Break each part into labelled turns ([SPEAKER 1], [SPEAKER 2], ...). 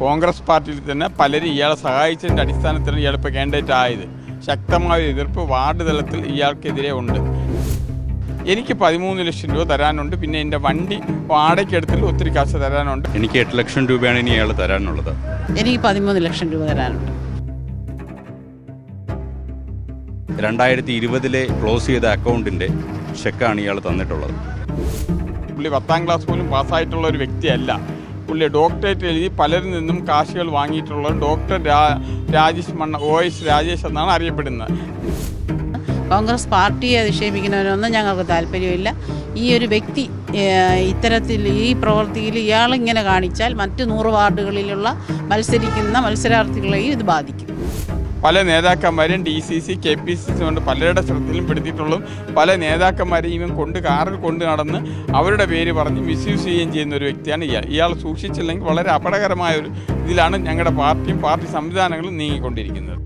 [SPEAKER 1] കോൺഗ്രസ് പാർട്ടിയിൽ തന്നെ പലരും ഇയാളെ സഹായിച്ചതിന്റെ അടിസ്ഥാനത്തിലാണ് ഇയാൾ ഇപ്പോൾ കാൻഡിഡേറ്റ് ആയത്. ശക്തമായ എതിർപ്പ് വാർഡ് തലത്തിൽ ഇയാൾക്കെതിരെ ഉണ്ട്. എനിക്ക് പതിമൂന്ന് ലക്ഷം രൂപ തരാനുണ്ട്. പിന്നെ എന്റെ വണ്ടി വാടകയ്ക്കെടുത്തിൽ ഒത്തിരി കാശ് തരാനുണ്ട്.
[SPEAKER 2] എനിക്ക് എട്ട് ലക്ഷം രൂപയാണ് ഇനി അയാൾ തരാനുള്ളത്.
[SPEAKER 3] എനിക്ക് പതിമൂന്ന് ലക്ഷം രൂപ തരാനുണ്ട്.
[SPEAKER 2] രണ്ടായിരത്തി ഇരുപതിലെ ക്ലോസ് ചെയ്ത അക്കൗണ്ടിന്റെ ചെക്കാണ് ഇയാൾ തന്നിട്ടുള്ളത്.
[SPEAKER 1] പുള്ളി പത്താം ക്ലാസ് പോലും പാസ്സായിട്ടുള്ള ഒരു വ്യക്തിയല്ല. പുള്ളി ഡോക്ടറേറ്റ് എഴുതി പലരിൽ നിന്നും കാശുകൾ വാങ്ങിയിട്ടുള്ള doctor Rajesh മണ്ണ O S Rajesh എന്നാണ് അറിയപ്പെടുന്നത്.
[SPEAKER 3] കോൺഗ്രസ് പാർട്ടിയെ അധിക്ഷേപിക്കുന്നവരൊന്നും ഞങ്ങൾക്ക് താല്പര്യമില്ല. ഈ ഒരു വ്യക്തി ഇത്തരത്തിൽ ഈ പ്രവൃത്തിയിൽ ഇയാളിങ്ങനെ കാണിച്ചാൽ മറ്റ് നൂറ് വാർഡുകളിലുള്ള മത്സരിക്കുന്ന മത്സരാർത്ഥികളെയും ഇത് ബാധിക്കും.
[SPEAKER 1] പല നേതാക്കന്മാരും D C C K P C C കൊണ്ട് പലരുടെ ശ്രദ്ധയിലും പെടുത്തിയിട്ടുള്ളതും പല നേതാക്കന്മാരെയും ഇവൻ കൊണ്ട് കാറിൽ കൊണ്ട് നടന്ന് അവരുടെ പേര് പറഞ്ഞ് മിസ്യൂസ് ചെയ്യുകയും ചെയ്യുന്ന ഒരു വ്യക്തിയാണ് ഇയാൾ. ഇയാൾ സൂക്ഷിച്ചില്ലെങ്കിൽ വളരെ അപകടകരമായ ഒരു ഇതിലാണ് ഞങ്ങളുടെ പാർട്ടിയും പാർട്ടി സംവിധാനങ്ങളും നീങ്ങിക്കൊണ്ടിരിക്കുന്നത്.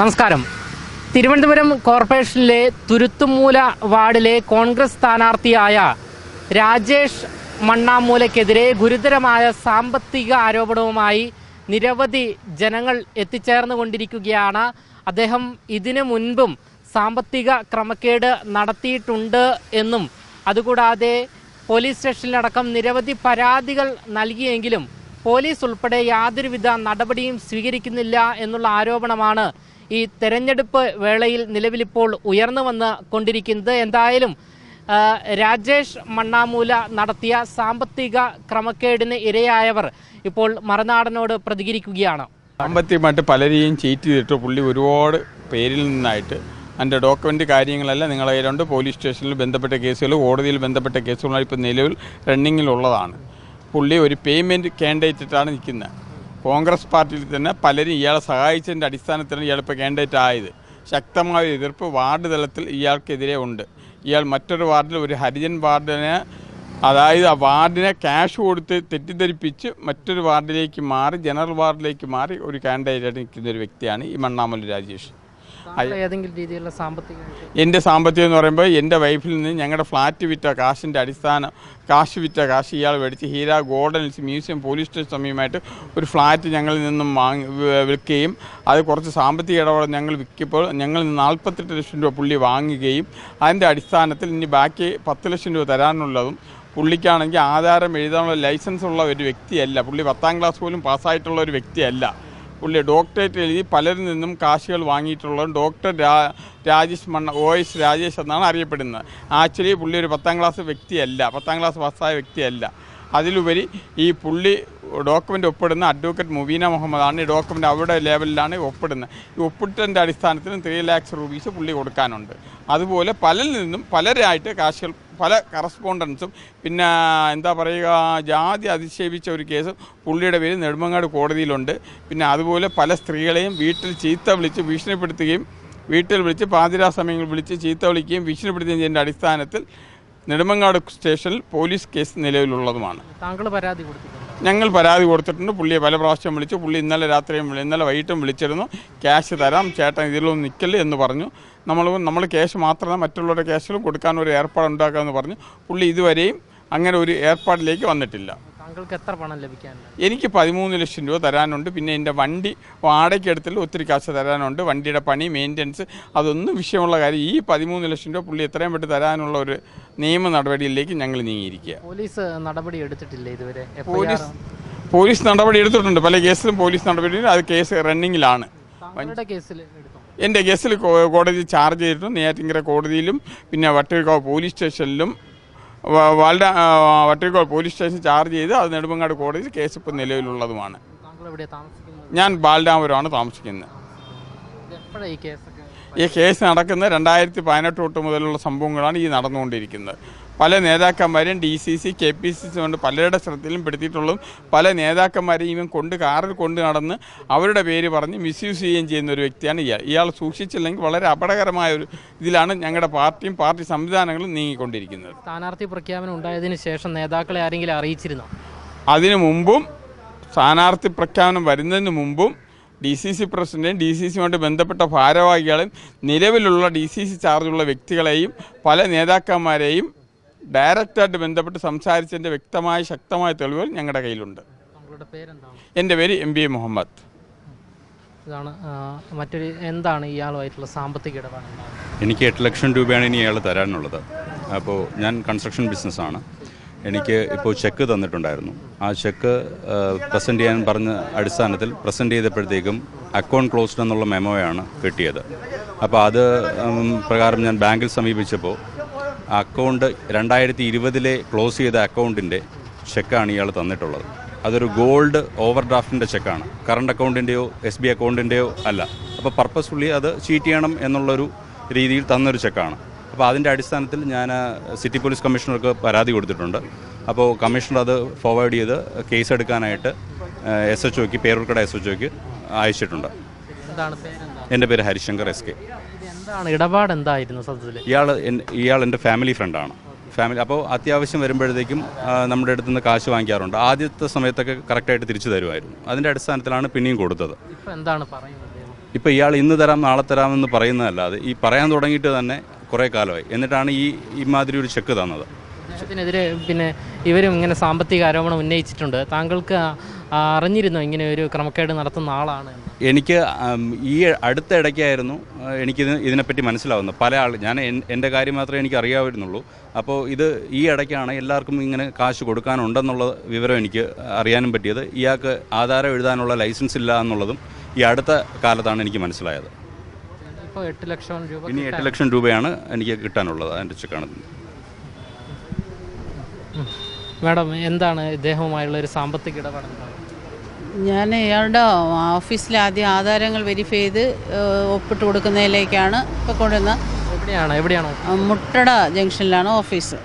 [SPEAKER 4] നമസ്കാരം. തിരുവനന്തപുരം കോർപ്പറേഷനിലെ തുരുത്തുമൂല വാർഡിലെ കോൺഗ്രസ് സ്ഥാനാർത്ഥിയായ രാജേഷ് മണ്ണാമൂലയ്ക്കെതിരെ ഗുരുതരമായ സാമ്പത്തിക ആരോപണവുമായി നിരവധി ജനങ്ങൾ എത്തിച്ചേർന്നുകൊണ്ടിരിക്കുകയാണ്. അദ്ദേഹം ഇതിനു മുൻപും സാമ്പത്തിക ക്രമക്കേട് നടത്തിയിട്ടുണ്ട് എന്നും അതുകൂടാതെ പോലീസ് സ്റ്റേഷനിലടക്കം നിരവധി പരാതികൾ നൽകിയെങ്കിലും പോലീസ് ഉൾപ്പെടെ യാതൊരുവിധ നടപടിയും സ്വീകരിക്കുന്നില്ല എന്നുള്ള ആരോപണമാണ് ഈ തെരഞ്ഞെടുപ്പ് വേളയിൽ നിലവിലിപ്പോൾ ഉയർന്നു വന്ന് കൊണ്ടിരിക്കുന്നത്. എന്തായാലും രാജേഷ് മണ്ണാമൂല നടത്തിയ സാമ്പത്തിക ക്രമക്കേടിന് ഇരയായവർ ഇപ്പോൾ മറുനാടനോട് പ്രതികരിക്കുകയാണ്.
[SPEAKER 1] സാമ്പത്തികമായിട്ട് പലരെയും ചീറ്റ് ചെയ്തിട്ട് പുള്ളി ഒരുപാട് പേരിൽ നിന്നായിട്ട് അതിന്റെ ഡോക്യുമെന്റ് കാര്യങ്ങളെല്ലാം നിങ്ങളുടെ കയ്യിലുണ്ട് പോലീസ് സ്റ്റേഷനിൽ ബന്ധപ്പെട്ട കേസുകൾ കോടതിയിൽ ബന്ധപ്പെട്ട കേസുകളാണ് ഇപ്പോൾ നിലവിൽ റണ്ണിങ്ങിലുള്ളതാണ്. പുള്ളി ഒരു പേയ്മെന്റ് കാൻഡിഡേറ്റാണ് നിൽക്കുന്നത്. കോൺഗ്രസ് പാർട്ടിയിൽ തന്നെ പലരും ഇയാളെ സഹായിച്ചതിന്റെ അടിസ്ഥാനത്തിലാണ് ഇയാളിപ്പോൾ കാൻഡിഡേറ്റ് ആയത്. ശക്തമായ എതിർപ്പ് വാർഡ് തലത്തിൽ ഇയാൾക്കെതിരെ ഉണ്ട്. ഇയാൾ മറ്റൊരു വാർഡിൽ ഒരു ഹരിജൻ വാർഡിനെ അതായത് ആ വാർഡിനെ ക്യാഷ് കൊടുത്ത് തെറ്റിദ്ധരിപ്പിച്ച് മറ്റൊരു വാർഡിലേക്ക് മാറി ജനറൽ വാർഡിലേക്ക് മാറി ഒരു കാൻഡിഡേറ്റായിട്ട് നിൽക്കുന്ന ഒരു വ്യക്തിയാണ് ഈ മണ്ണാമല രാജേഷ്.
[SPEAKER 4] ഏതെങ്കിലും രീതിയിലുള്ള സാമ്പത്തിക
[SPEAKER 1] എന്റെ സാമ്പത്തികം എന്ന് പറയുമ്പോൾ എന്റെ വൈഫിൽ നിന്ന് ഞങ്ങളുടെ ഫ്ലാറ്റ് വിറ്റ കാശിന്റെ അടിസ്ഥാനം കാശ് വിറ്റ കാശ് ഇയാൾ മേടിച്ച് Heera golden hills museum police station സമയമായിട്ട് ഒരു ഫ്ലാറ്റ് ഞങ്ങളിൽ നിന്നും വാങ്ങി വിൽക്കുകയും അത് കുറച്ച് സാമ്പത്തിക ഇടപാട് ഞങ്ങൾ വിൽക്കുമ്പോൾ ഞങ്ങൾ നാൽപ്പത്തെട്ട് ലക്ഷം രൂപ പുള്ളി വാങ്ങുകയും അതിന്റെ അടിസ്ഥാനത്തിൽ ഇനി ബാക്കി പത്ത് ലക്ഷം രൂപ തരാനുള്ളതും പുള്ളിക്കാണെങ്കിൽ ആധാരം എഴുതാനുള്ള ലൈസൻസ് ഉള്ള ഒരു വ്യക്തിയല്ല. പുള്ളി പത്താം ക്ലാസ് പോലും പാസ്സായിട്ടുള്ള ഒരു വ്യക്തിയല്ല. പുള്ളി ഡോക്ടറേറ്റ് എഴുതി പലരിൽ നിന്നും കാശുകൾ വാങ്ങിയിട്ടുള്ളത് doctor Rajesh മണ്ണ O S Rajesh എന്നാണ് അറിയപ്പെടുന്നത്. ആക്ച്വലി പുള്ളി ഒരു പത്താം ക്ലാസ് വ്യക്തിയല്ല പത്താം ക്ലാസ് പാസ്സായ വ്യക്തിയല്ല. അതിലുപരി ഈ പുള്ളി ഡോക്യുമെന്റ് ഒപ്പിടുന്ന അഡ്വക്കേറ്റ് മുബീന മുഹമ്മദാണ്. ഈ ഡോക്യുമെന്റ് അവരുടെ ലെവലിലാണ് ഒപ്പിടുന്നത്. ഈ ഒപ്പിട്ടതിന്റെ അടിസ്ഥാനത്തിലും ത്രീ ലാക്സ് റുപ്പീസ് പുള്ളി കൊടുക്കാനുണ്ട്. അതുപോലെ പലരിൽ നിന്നും പലരായിട്ട് കാശുകൾ പല കറസ്പോണ്ടൻസും പിന്നെ എന്താ പറയുക ജാതി അധിക്ഷേപിച്ച ഒരു കേസ് പുള്ളിയുടെ പേര് നെടുമങ്ങാട് കോടതിയിലുണ്ട്. പിന്നെ അതുപോലെ പല സ്ത്രീകളെയും വീട്ടിൽ ചീത്ത വിളിച്ച് ഭീഷണിപ്പെടുത്തുകയും വീട്ടിൽ വിളിച്ച് പാതിരാ സമയങ്ങളിൽ വിളിച്ച് ചീത്ത വിളിക്കുകയും ഭീഷണിപ്പെടുത്തുകയും ചെയ്യുന്ന അടിസ്ഥാനത്തിൽ നെടുമങ്ങാട് സ്റ്റേഷനിൽ പോലീസ് കേസ് നിലവിലുള്ളതുമാണ്.
[SPEAKER 4] താങ്കൾ പരാതി കൊടുത്തിട്ടുണ്ട്?
[SPEAKER 1] ഞങ്ങൾ പരാതി കൊടുത്തിട്ടുണ്ട്. പുള്ളിയെ പല പ്രാവശ്യം വിളിച്ചു. പുള്ളി ഇന്നലെ രാത്രിയും ഇന്നലെ വൈകിട്ടും വിളിച്ചിരുന്നു. ക്യാഷ് തരാം. ചേട്ടൻ ഇതിലൊന്നും നിൽക്കല്ലേ എന്ന് പറഞ്ഞു. നമ്മൾ നമ്മൾ ക്യാഷ് മാത്രമല്ല മറ്റുള്ളവരുടെ ക്യാഷിലും കൊടുക്കാൻ ഒരു ഏർപ്പാട് ഉണ്ടാക്കാമെന്ന് പറഞ്ഞു. പുള്ളി ഇതുവരെയും അങ്ങനെ ഒരു ഏർപ്പാടിലേക്ക് വന്നിട്ടില്ല.
[SPEAKER 4] താങ്കൾക്ക് എത്ര പണം ലഭിക്കാനുണ്ട്?
[SPEAKER 1] എനിക്ക് പതിമൂന്ന് ലക്ഷം രൂപ തരാനുണ്ട്. പിന്നെ എന്റെ വണ്ടി വാടകയ്ക്കെടുത്തിൽ ഒത്തിരി കാശ് തരാനുണ്ട്. വണ്ടിയുടെ പണി മെയിന്റനൻസ് അതൊന്നും വിഷയമുള്ള കാര്യം. ഈ പതിമൂന്ന് ലക്ഷം രൂപ പുള്ളി എത്രയും പെട്ടെന്ന് തരാനുള്ള ഒരു നിയമ നടപടിയിലേക്ക് ഞങ്ങൾ നീങ്ങിയിരിക്കുക.
[SPEAKER 4] പോലീസ് നടപടി എടുത്തിട്ടില്ല ഇതുവരെ?
[SPEAKER 1] പോലീസ് പോലീസ് നടപടി എടുത്തിട്ടുണ്ട്. പല കേസിലും പോലീസ് നടപടി അത് കേസ് റണ്ണിങ്ങിലാണ്.
[SPEAKER 4] എന്റെ കേസിൽ എടുത്തു?
[SPEAKER 1] എന്റെ കേസിൽ കോടതി ചാർജ് ചെയ്തിട്ടും നെയ്യാറ്റിങ്കര കോടതിയിലും പിന്നെ വട്ടിയൂർക്കാവ് പോലീസ് സ്റ്റേഷനിലും വാൽഡ വട്ടിയൂർക്കാവ് പോലീസ് സ്റ്റേഷൻ ചാർജ് ചെയ്ത് അത് നെടുമങ്ങാട് കോടതിയിൽ കേസ് ഇപ്പോൾ നിലവിലുള്ളതുമാണ്. ഞാൻ ബാലരാമപുരമാണ് താമസിക്കുന്നത്.
[SPEAKER 4] ഈ
[SPEAKER 1] കേസ് നടക്കുന്ന രണ്ടായിരത്തി പതിനെട്ട് തൊട്ട് മുതലുള്ള സംഭവങ്ങളാണ് ഈ നടന്നുകൊണ്ടിരിക്കുന്നത്. പല നേതാക്കന്മാരെയും D C C K P C C കൊണ്ട് പലരുടെ ശ്രദ്ധയിലും പെടുത്തിയിട്ടുള്ളതും പല നേതാക്കന്മാരെയും ഇവൻ കൊണ്ട് കാറിൽ കൊണ്ട് നടന്ന് അവരുടെ പേര് പറഞ്ഞ് മിസ്യൂസ് ചെയ്യുകയും ചെയ്യുന്ന ഒരു വ്യക്തിയാണ് ഇയാൾ. ഇയാൾ സൂക്ഷിച്ചില്ലെങ്കിൽ വളരെ അപകടകരമായ ഒരു ഇതിലാണ് ഞങ്ങളുടെ പാർട്ടിയും പാർട്ടി സംവിധാനങ്ങളും നീങ്ങിക്കൊണ്ടിരിക്കുന്നത്.
[SPEAKER 4] സ്ഥാനാർത്ഥി പ്രഖ്യാപനം ഉണ്ടായതിന് ശേഷം നേതാക്കളെ ആരെങ്കിലും അറിയിച്ചിരുന്നോ?
[SPEAKER 1] അതിനു മുമ്പും സ്ഥാനാർത്ഥി പ്രഖ്യാപനം വരുന്നതിന് മുമ്പും ഡി സി സി പ്രസിഡന്റും ഡി സി സിയുമായിട്ട് ബന്ധപ്പെട്ട ഭാരവാഹികളും നിലവിലുള്ള ഡി സി സി ചാർജുള്ള വ്യക്തികളെയും പല നേതാക്കന്മാരെയും ഡയറക്റ്റായിട്ട് ബന്ധപ്പെട്ട് സംസാരിച്ചതിന്റെ വ്യക്തമായ ശക്തമായ തെളിവുകൾ ഞങ്ങളുടെ കയ്യിലുണ്ട്. എന്റെ പേര് എം ബി എ മുഹമ്മദ്.
[SPEAKER 4] ഇതാണ് മറ്റൊരു എന്താണ് ഇയാളുമായിട്ടുള്ള സാമ്പത്തിക ഇടപാട്?
[SPEAKER 2] എനിക്ക് എട്ട് ലക്ഷം രൂപയാണ് ഇനി അയാൾ തരാനുള്ളത്. അപ്പോൾ ഞാൻ കൺസ്ട്രക്ഷൻ ബിസിനസ്സാണ്. എനിക്ക് ഇപ്പോൾ ചെക്ക് തന്നിട്ടുണ്ടായിരുന്നു. ആ ചെക്ക് പ്രസന്റ് ചെയ്യാൻ പറഞ്ഞ അടിസ്ഥാനത്തിൽ പ്രസന്റ് ചെയ്തപ്പോഴത്തേക്കും അക്കൗണ്ട് ക്ലോസ്ഡ് എന്നുള്ള മെമ്മോയാണ് കിട്ടിയത്. അപ്പോൾ അത് പ്രകാരം ഞാൻ ബാങ്കിൽ സമീപിച്ചപ്പോൾ അക്കൗണ്ട് രണ്ടായിരത്തി ഇരുപതിലെ ക്ലോസ് ചെയ്ത അക്കൗണ്ടിന്റെ ചെക്കാണ് ഇയാൾ തന്നിട്ടുള്ളത്. അതൊരു ഗോൾഡ് ഓവർ ഡ്രാഫ്റ്റിന്റെ ചെക്കാണ്. കറണ്ട് അക്കൗണ്ടിന്റെയോ എസ് ബി അക്കൗണ്ടിന്റെയോ അല്ല. അപ്പോൾ പർപ്പസ്ഫുള്ളി അത് ചീറ്റ് ചെയ്യണം എന്നുള്ളൊരു രീതിയിൽ തന്നൊരു ചെക്കാണ്. അപ്പോൾ അതിന്റെ അടിസ്ഥാനത്തിൽ ഞാൻ സിറ്റി പോലീസ് കമ്മീഷണർക്ക് പരാതി കൊടുത്തിട്ടുണ്ട്. അപ്പോൾ കമ്മീഷണർ അത് ഫോർവേഡ് ചെയ്ത് കേസ് എടുക്കാനായിട്ട് എസ് എച്ച് ഒക്ക് പേരൂർക്കട എസ് എച്ച് ഒക്ക് അയച്ചിട്ടുണ്ട്. എന്റെ പേര് ഹരിശങ്കർ എസ് കെ
[SPEAKER 4] ഇടപാട് എന്തായിരുന്നു സത്യത്തിൽ
[SPEAKER 2] ഇയാൾ ഇയാൾ എന്റെ ഫാമിലി ഫ്രണ്ടാണ് ഫാമിലി അപ്പോൾ അത്യാവശ്യം വരുമ്പോഴത്തേക്കും നമ്മുടെ അടുത്ത് നിന്ന് കാശ് വാങ്ങിക്കാറുണ്ട്. ആദ്യത്തെ സമയത്തൊക്കെ കറക്റ്റായിട്ട് തിരിച്ചു തരുമായിരുന്നു. അതിന്റെ അടിസ്ഥാനത്തിലാണ് പിന്നെയും കൊടുത്തത്.
[SPEAKER 4] എന്താണ് പറയുന്നത്?
[SPEAKER 2] ഇപ്പോൾ ഇയാൾ ഇന്ന് തരാം നാളെ തരാമെന്ന് പറയുന്നതല്ലാതെ ഈ പറയാൻ തുടങ്ങിയിട്ട് തന്നെ കുറേ കാലമായി. എന്നിട്ടാണ് ഈ ഇമാതിരി ഒരു ചെക്ക് തന്നത്.
[SPEAKER 4] അദ്ദേഹത്തിനെതിരെ പിന്നെ ഇവരും ഇങ്ങനെ സാമ്പത്തിക ആരോപണം ഉന്നയിച്ചിട്ടുണ്ട്. താങ്കൾക്ക് അറിഞ്ഞിരുന്നോ ഇങ്ങനെ ഒരു ക്രമക്കേട് നടത്തുന്ന ആളാണ്
[SPEAKER 2] എനിക്ക് ഈ അടുത്ത ഇടയ്ക്കായിരുന്നു എനിക്ക് എനിക്കിത് ഇതിനെപ്പറ്റി മനസ്സിലാവുന്നത്. പല ആൾ ഞാൻ എന്റെ കാര്യം മാത്രമേ എനിക്ക് അറിയാവുന്നുള്ളൂ. അപ്പോൾ ഇത് ഈ ഇടയ്ക്കാണ് എല്ലാവർക്കും ഇങ്ങനെ കാശ് കൊടുക്കാനുണ്ടെന്നുള്ള വിവരം എനിക്ക് അറിയാനും പറ്റിയത്. ഇയാൾക്ക് ആധാരം എഴുതാനുള്ള ലൈസൻസ് ഇല്ല എന്നുള്ളതും ഈ അടുത്ത കാലത്താണ് എനിക്ക് മനസ്സിലായത്.
[SPEAKER 4] ഇപ്പോൾ എട്ട് ലക്ഷം രൂപ
[SPEAKER 2] ഇനി എട്ട് ലക്ഷം രൂപയാണ് എനിക്ക് കിട്ടാനുള്ളത് അതിന്റെ ചെക്കാണ്
[SPEAKER 4] മാഡം എന്താണ് ഇദ്ദേഹവുമായുള്ള ഒരു സാമ്പത്തിക ഇടപാട്?
[SPEAKER 3] ഞാൻ ഇയാളുടെ ഓഫീസിൽ ആദ്യം ആധാരങ്ങൾ വെരിഫൈ ചെയ്ത് ഒപ്പിട്ട് കൊടുക്കുന്നതിലേക്കാണ് ഇപ്പോൾ കൊണ്ടുവന്ന
[SPEAKER 4] എവിടെയാണ്? എവിടെയാണ്?
[SPEAKER 3] മുട്ടട ജംഗ്ഷനിലാണ് ഓഫീസ്.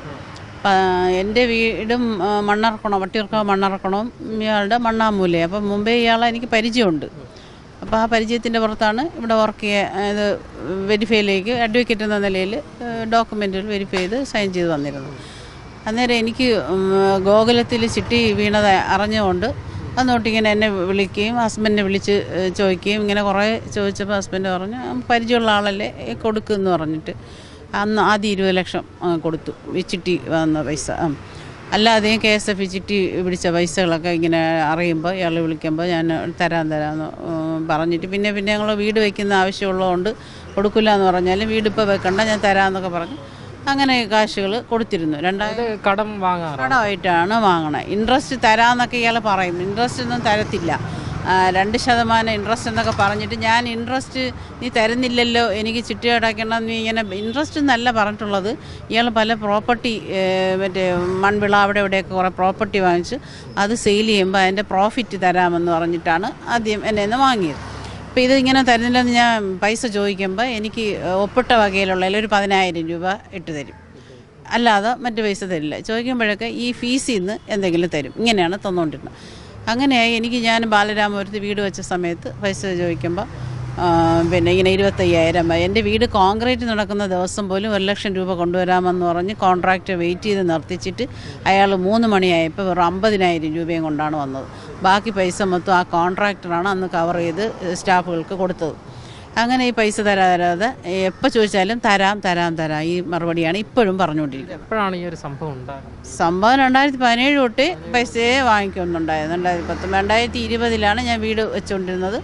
[SPEAKER 3] എന്റെ വീടും മണ്ണറക്കണം മണ്ണാർക്കുണം വട്ടിയൂർക്കാവ് മണ്ണാർക്കുണം ഇയാളുടെ മണ്ണാമൂലെ അപ്പം മുമ്പേ ഇയാളെ എനിക്ക് പരിചയമുണ്ട്. അപ്പോൾ ആ പരിചയത്തിന്റെ പുറത്താണ് ഇവിടെ വർക്ക് ചെയ്യുക ഇത് വെരിഫൈയിലേക്ക് അഡ്വക്കേറ്റ് എന്ന നിലയിൽ ഡോക്യുമെന്റുകൾ വെരിഫൈ ചെയ്ത് സൈൻ ചെയ്ത് വന്നിരുന്നു അന്നേരം എനിക്ക് ഗോകുലത്തിൽ ചിട്ടി വീണത് അറിഞ്ഞുകൊണ്ട് അന്നോട്ടിങ്ങനെ എന്നെ വിളിക്കുകയും ഹസ്ബൻഡിനെ വിളിച്ച് ചോദിക്കുകയും ഇങ്ങനെ കുറേ ചോദിച്ചപ്പോൾ ഹസ്ബൻഡ് പറഞ്ഞു "ആ, പരിചയമുള്ള ആളല്ലേ കൊടുക്കുമെന്ന് പറഞ്ഞിട്ട് അന്ന് ആദ്യം ഇരുപത് ലക്ഷം കൊടുത്തു ഈ ചിട്ടി വന്ന പൈസ. അല്ലാതെയും കെ എസ് എഫ് ചിട്ടി പിടിച്ച പൈസകളൊക്കെ ഇങ്ങനെ അറിയുമ്പോൾ ഇയാൾ വിളിക്കുമ്പോൾ ഞാൻ തരാൻ തരാമെന്ന് പറഞ്ഞിട്ട് പിന്നെ പിന്നെ ഞങ്ങൾ വീട് വയ്ക്കുന്ന ആവശ്യമുള്ളതുകൊണ്ട് കൊടുക്കില്ല എന്ന് പറഞ്ഞാലും വീട് ഇപ്പോൾ വെക്കണ്ട ഞാൻ തരാമെന്നൊക്കെ പറഞ്ഞു അങ്ങനെ കാശുകൾ കൊടുത്തിരുന്നു.
[SPEAKER 4] രണ്ടാമത് കടം വാങ്ങാം
[SPEAKER 3] കടമായിട്ടാണ് വാങ്ങണേ ഇൻട്രസ്റ്റ് തരാമെന്നൊക്കെ ഇയാൾ പറയും ഇൻട്രസ്റ്റ് ഒന്നും തരത്തില്ല. രണ്ട് ശതമാനം ഇൻട്രസ്റ്റ് എന്നൊക്കെ പറഞ്ഞിട്ട് ഞാൻ ഇൻട്രസ്റ്റ് നീ തരുന്നില്ലല്ലോ എനിക്ക് ചിട്ടി അടയ്ക്കണം നീ ഇങ്ങനെ ഇൻട്രസ്റ്റ് എന്നല്ല പറഞ്ഞിട്ടുള്ളത്. ഇയാൾ പല പ്രോപ്പർട്ടി മറ്റേ മൺവിള അവിടെ ഇവിടെയൊക്കെ കുറേ പ്രോപ്പർട്ടി വാങ്ങിച്ച് അത് സെയിൽ ചെയ്യുമ്പോൾ അതിന്റെ പ്രോഫിറ്റ് തരാമെന്ന് പറഞ്ഞിട്ടാണ് ആദ്യം എന്നെ നിന്ന് വാങ്ങിയത്. അപ്പോൾ ഇത് ഇങ്ങനെ തരുന്നില്ലെന്ന് ഞാൻ പൈസ ചോദിക്കുമ്പോൾ എനിക്ക് ഒപ്പിട്ട വകയിലുള്ള ഒരു പതിനായിരം രൂപ ഇട്ട് തരും. അല്ലാതെ മറ്റു പൈസ തരില്ല. ചോദിക്കുമ്പോഴൊക്കെ ഈ ഫീസിൽ നിന്ന് എന്തെങ്കിലും തരും. ഇങ്ങനെയാണ് തന്നുകൊണ്ടിരുന്നത് അങ്ങനെയായി. എനിക്ക് ഞാൻ ബാലരാമപുരത്ത് വീട് വെച്ച സമയത്ത് പൈസ ചോദിക്കുമ്പോൾ പിന്നെ ഇങ്ങനെ ഇരുപത്തയ്യായിരം എന്റെ വീട് കോൺക്രീറ്റ് നടക്കുന്ന ദിവസം പോലും ഒരു ലക്ഷം രൂപ കൊണ്ടുവരാമെന്ന് പറഞ്ഞ് കോൺട്രാക്റ്റ് വെയിറ്റ് ചെയ്ത് നിർത്തിച്ചിട്ട് അയാൾ മൂന്ന് മണിയായപ്പോൾ വെറും അമ്പതിനായിരം രൂപയും കൊണ്ടാണ് വന്നത്. ബാക്കി പൈസ മൊത്തം ആ കോൺട്രാക്ടറാണ് അന്ന് കവർ ചെയ്ത് സ്റ്റാഫുകൾക്ക് കൊടുത്തത്. അങ്ങനെ ഈ പൈസ തരാ തരാതെ എപ്പോൾ ചോദിച്ചാലും തരാം തരാം തരാം. ഈ മറുപടിയാണ് ഇപ്പോഴും പറഞ്ഞുകൊണ്ടിരിക്കുന്നത്.
[SPEAKER 4] എപ്പോഴാണ് ഈ ഒരു സംഭവം ഉണ്ടായത്
[SPEAKER 3] സംഭവം രണ്ടായിരത്തി പതിനേഴ് തൊട്ട് പൈസയെ വാങ്ങിക്കുന്നുണ്ടായിരുന്നു രണ്ടായിരത്തി പത്ത് രണ്ടായിരത്തി ഇരുപതിലാണ് ഞാൻ വീട് വെച്ചുകൊണ്ടിരുന്നത്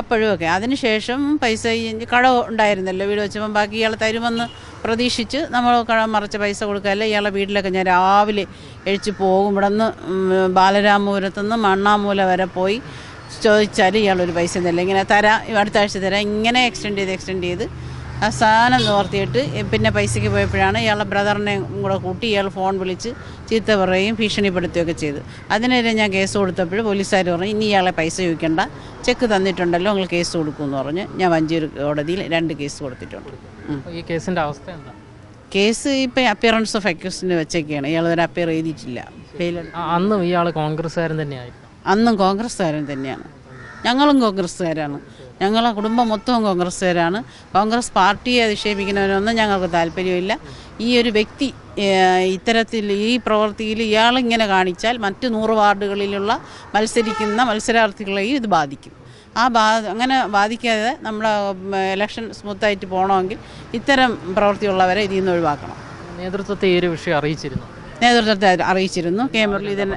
[SPEAKER 3] അപ്പോഴും ഒക്കെ. അതിനുശേഷം പൈസ ഈ കട ഉണ്ടായിരുന്നല്ലോ. വീട് വെച്ചപ്പം ബാക്കി ഇയാളെ തരുമെന്ന് പ്രതീക്ഷിച്ച് നമ്മൾ കട മറച്ച പൈസ കൊടുക്കാമല്ലേ ഇയാളെ വീട്ടിലൊക്കെ ഞാൻ രാവിലെ എഴിച്ച് പോകും. ഇവിടെ നിന്ന് ബാലരാമപുരത്തുനിന്ന് മണ്ണാമൂല വരെ പോയി. ചോദിച്ചാൽ ഇയാളൊരു പൈസ തരില്ല. ഇങ്ങനെ തരാം അടുത്ത ആഴ്ച തരാം. ഇങ്ങനെ എക്സ്റ്റെൻഡ് ചെയ്ത് എക്സ്റ്റെൻഡ് ചെയ്ത് അവസാനം നിവർത്തിയിട്ട് പിന്നെ പൈസയ്ക്ക് പോയപ്പോഴാണ് ഇയാളുടെ ബ്രദറിനെ കൂടെ കൂട്ടി ഇയാൾ ഫോൺ വിളിച്ച് ചീത്ത പറയുകയും ഭീഷണിപ്പെടുത്തുകയൊക്കെ ചെയ്തു. അതിനെതിരെ ഞാൻ കേസ് കൊടുത്തപ്പോൾ പോലീസുകാർ പറഞ്ഞു ഇനി ഇയാളെ പൈസ ചോദിക്കേണ്ട. ചെക്ക് തന്നിട്ടുണ്ടല്ലോ നിങ്ങൾ കേസ് കൊടുക്കുമെന്ന് പറഞ്ഞ്. ഞാൻ വഞ്ചൂർ കോടതിയിൽ രണ്ട് കേസ് കൊടുത്തിട്ടുണ്ട്.
[SPEAKER 4] ഈ കേസിന്റെ അവസ്ഥ എന്താ?
[SPEAKER 3] കേസ് ഇപ്പം അപ്പിയറൻസ് ഓഫ് അക്യൂസിന് വെച്ചൊക്കെയാണ്. ഇയാൾ ഒരു അപ്പിയർ ചെയ്തിട്ടില്ല.
[SPEAKER 4] അന്നും ഇയാൾ കോൺഗ്രസ്സുകാരൻ തന്നെയായിരുന്നു.
[SPEAKER 3] അന്നും കോൺഗ്രസ്സുകാരൻ തന്നെയാണ്. ഞങ്ങളും കോൺഗ്രസ്സുകാരാണ്. ഞങ്ങളുടെ കുടുംബം മൊത്തവും കോൺഗ്രസ്സുകാരാണ്. കോൺഗ്രസ് പാർട്ടിയെ അധിക്ഷേപിക്കുന്നവരൊന്നും ഞങ്ങൾക്ക് താല്പര്യമില്ല. ഈ ഒരു വ്യക്തി ഇത്തരത്തിൽ ഈ പ്രവൃത്തിയിൽ ഇയാളിങ്ങനെ കാണിച്ചാൽ മറ്റ് നൂറ് വാർഡുകളിലുള്ള മത്സരിക്കുന്ന മത്സരാർത്ഥികളെയും ഇത് ബാധിക്കും. ആ ബാ അങ്ങനെ ബാധിക്കാതെ നമ്മൾ ഇലക്ഷൻ സ്മൂത്തായിട്ട് പോകണമെങ്കിൽ ഇത്തരം പ്രവൃത്തിയുള്ളവരെ ഇതിൽ നിന്ന് ഒഴിവാക്കണം.
[SPEAKER 4] നേതൃത്വത്തെ ഈ ഒരു വിഷയം അറിയിച്ചിരുന്നു.
[SPEAKER 3] നേതൃത്വത്തെ അറി- അറിയിച്ചിരുന്നു. കെ മുരളീധരൻ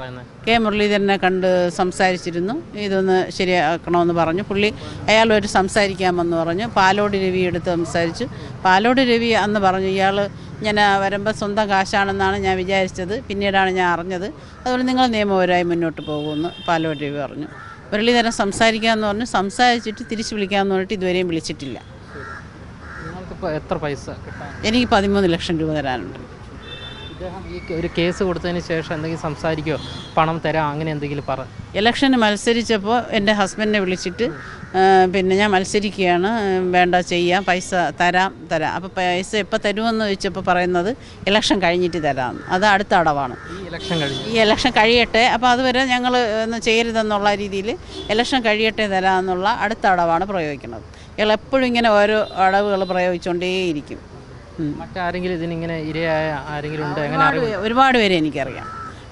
[SPEAKER 3] കെ മുരളീധരനെ കണ്ട് സംസാരിച്ചിരുന്നു. ഇതൊന്ന് ശരിയാക്കണമെന്ന് പറഞ്ഞു. പുള്ളി അയാളുമായിട്ട് സംസാരിക്കാമെന്ന് പറഞ്ഞു. പാലോട് രവി എടുത്ത് സംസാരിച്ചു. പാലോട് രവി അന്ന് പറഞ്ഞു ഇയാൾ ഞാൻ വരുമ്പോൾ സ്വന്തം കാശാണെന്നാണ് ഞാൻ വിചാരിച്ചത്. പിന്നീടാണ് ഞാൻ അറിഞ്ഞത്. അതുകൊണ്ട് നിങ്ങൾ നിയമപരമായി മുന്നോട്ട് പോകുമെന്ന് പാലോട് രവി പറഞ്ഞു. മുരളീധരൻ സംസാരിക്കാമെന്ന് പറഞ്ഞു. സംസാരിച്ചിട്ട് തിരിച്ചു വിളിക്കാമെന്ന് പറഞ്ഞിട്ട് ഇതുവരെയും വിളിച്ചിട്ടില്ല.
[SPEAKER 4] എത്ര പൈസ
[SPEAKER 3] എനിക്ക് പതിമൂന്ന് ലക്ഷം രൂപ തരാനുണ്ട്.
[SPEAKER 4] ഇദ്ദേഹം ഈ ഒരു കേസ് കൊടുത്തതിന് ശേഷം എന്തെങ്കിലും സംസാരിക്കോ പണം തരാം അങ്ങനെ എന്തെങ്കിലും പറ.
[SPEAKER 3] ഇലക്ഷന് മത്സരിച്ചപ്പോൾ എന്റെ ഹസ്ബൻഡിനെ വിളിച്ചിട്ട് പിന്നെ ഞാൻ മത്സരിക്കുകയാണ് വേണ്ട ചെയ്യാം പൈസ തരാം തരാം. അപ്പോൾ പൈസ എപ്പോൾ തരുമെന്ന് ചോദിച്ചപ്പോൾ പറയുന്നത് ഇലക്ഷൻ കഴിഞ്ഞിട്ട് തരാം അത് അടുത്ത അടവാണ്.
[SPEAKER 4] ഈ ഇലക്ഷൻ കഴിഞ്ഞു.
[SPEAKER 3] ഈ ഇലക്ഷൻ കഴിയട്ടെ. അപ്പോൾ അതുവരെ ഞങ്ങൾ ഒന്ന് ചെയ്യരുതെന്നുള്ള രീതിയിൽ ഇലക്ഷൻ കഴിയട്ടെ തരാമെന്നുള്ള അടുത്ത അടവാണ് പ്രയോഗിക്കുന്നത്. ഇയാൾ എപ്പോഴും ഇങ്ങനെ ഓരോ അടവുകൾ പ്രയോഗിച്ചുകൊണ്ടേയിരിക്കും.
[SPEAKER 4] മറ്റാരെങ്കിലും ഇതിനിങ്ങനെ ഇരയായ ആരെങ്കിലും ഉണ്ട്?
[SPEAKER 3] ഒരുപാട് പേ- ഒരുപാട് പേരെ എനിക്കറിയാം.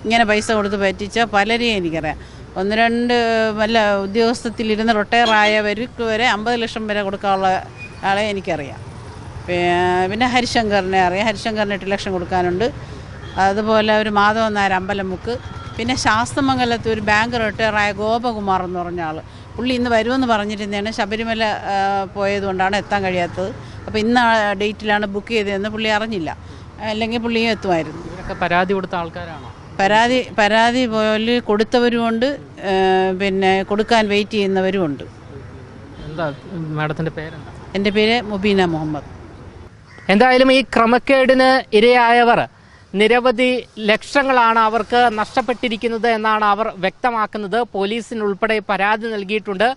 [SPEAKER 3] ഇങ്ങനെ പൈസ കൊടുത്ത് പറ്റിച്ച പലരെയും എനിക്കറിയാം. ഒന്ന് രണ്ട് വല്ല ഉദ്യോഗസ്ഥത്തിലിരുന്ന് റിട്ടയർ ആയവർക്ക് വരെ അമ്പത് ലക്ഷം വരെ കൊടുക്കാനുള്ള ആളെ എനിക്കറിയാം. പി- പിന്നെ ഹരിശങ്കറിനെ അറിയാം. ഹരിശങ്കറിന് എട്ട് ലക്ഷം കൊടുക്കാനുണ്ട്. അതുപോലെ ഒരു മാധവൻ നായർ അമ്പലമുക്ക്. പിന്നെ ശാസ്തമംഗലത്ത് ഒരു ബാങ്ക് റിട്ടയറായ ഗോപകുമാർ എന്ന് പറഞ്ഞ ആൾ പുള്ളി ഇന്ന് വരുമെന്ന് പറഞ്ഞിരുന്നതാണ്. ശബരിമല പോയതുകൊണ്ടാണ് എത്താൻ കഴിയാത്തത്. അപ്പോൾ ഇന്ന് ഡേറ്റിലാണ് ബുക്ക് ചെയ്തതെന്ന് പുള്ളി അറിഞ്ഞില്ല. അല്ലെങ്കിൽ പുള്ളിയും എത്തുമായിരുന്നു.
[SPEAKER 4] ഇവരൊക്കെ പരാതി കൊടുത്ത ആൾക്കാരാണോ?
[SPEAKER 3] പരാതി പരാതി പോലെ കൊടുത്തവരുമുണ്ട് പിന്നെ കൊടുക്കാൻ വെയിറ്റ് ചെയ്യുന്നവരുമുണ്ട്.
[SPEAKER 4] എന്താ മാഡത്തിന്റെ പേരെന്താ?
[SPEAKER 3] എന്റെ പേര് മുബീന മുഹമ്മദ്.
[SPEAKER 4] എന്തായാലും ഈ ക്രമക്കേടിന് ഇരയായവർ നിരവധി ലക്ഷങ്ങളാണ് അവർക്ക് നഷ്ടപ്പെട്ടിരിക്കുന്നത് എന്നാണ് അവർ വ്യക്തമാക്കുന്നത്. പോലീസിനുൾപ്പെടെ പരാതി നൽകിയിട്ടുണ്ട്.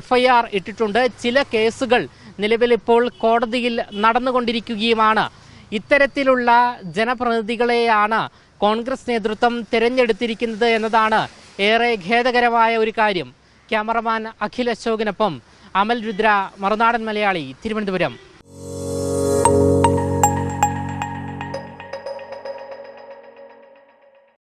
[SPEAKER 4] എഫ്ഐആർ ഇട്ടിട്ടുണ്ട്. ചില കേസുകൾ നിലവിലിപ്പോൾ കോടതിയിൽ നടന്നുകൊണ്ടിരിക്കുകയുമാണ്. ഇത്തരത്തിലുള്ള ജനപ്രതിനിധികളെയാണ് കോൺഗ്രസ് നേതൃത്വം തിരഞ്ഞെടുത്തിരിക്കുന്നത് എന്നതാണ് ഏറെ ഖേദകരമായ ഒരു കാര്യം. ക്യാമറമാൻ അഖിൽ അശോകിനൊപ്പം അമൽ രുദ്ര മറുനാടൻ മലയാളി തിരുവനന്തപുരം.